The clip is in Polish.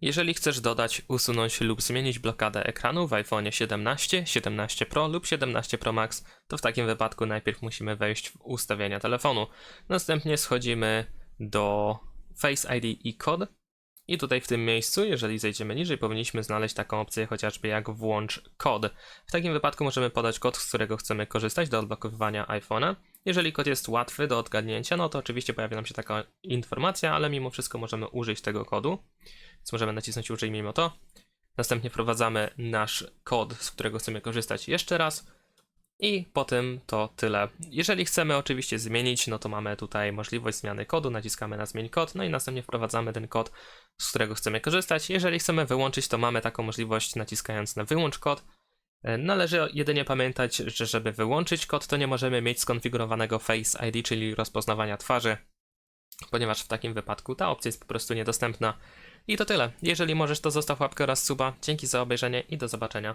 Jeżeli chcesz dodać, usunąć lub zmienić blokadę ekranu w iPhone 17, 17 Pro lub 17 Pro Max, to w takim wypadku najpierw musimy wejść w ustawienia telefonu. Następnie schodzimy do Face ID i kod. I tutaj w tym miejscu, jeżeli zejdziemy niżej, powinniśmy znaleźć taką opcję chociażby jak włącz kod. W takim wypadku możemy podać kod, z którego chcemy korzystać do odblokowywania iPhone'a. Jeżeli kod jest łatwy do odgadnięcia, no to oczywiście pojawi nam się taka informacja, ale mimo wszystko możemy użyć tego kodu. Więc możemy nacisnąć użyj mimo to. Następnie wprowadzamy nasz kod, z którego chcemy korzystać jeszcze raz. I po tym to tyle. Jeżeli chcemy oczywiście zmienić, no to mamy tutaj możliwość zmiany kodu, naciskamy na zmień kod, no i następnie wprowadzamy ten kod, z którego chcemy korzystać. Jeżeli chcemy wyłączyć, to mamy taką możliwość naciskając na wyłącz kod. E, Należy jedynie pamiętać, że żeby wyłączyć kod, to nie możemy mieć skonfigurowanego Face ID, czyli rozpoznawania twarzy, ponieważ w takim wypadku ta opcja jest po prostu niedostępna. I to tyle. Jeżeli możesz, to zostaw łapkę oraz suba. Dzięki za obejrzenie i do zobaczenia.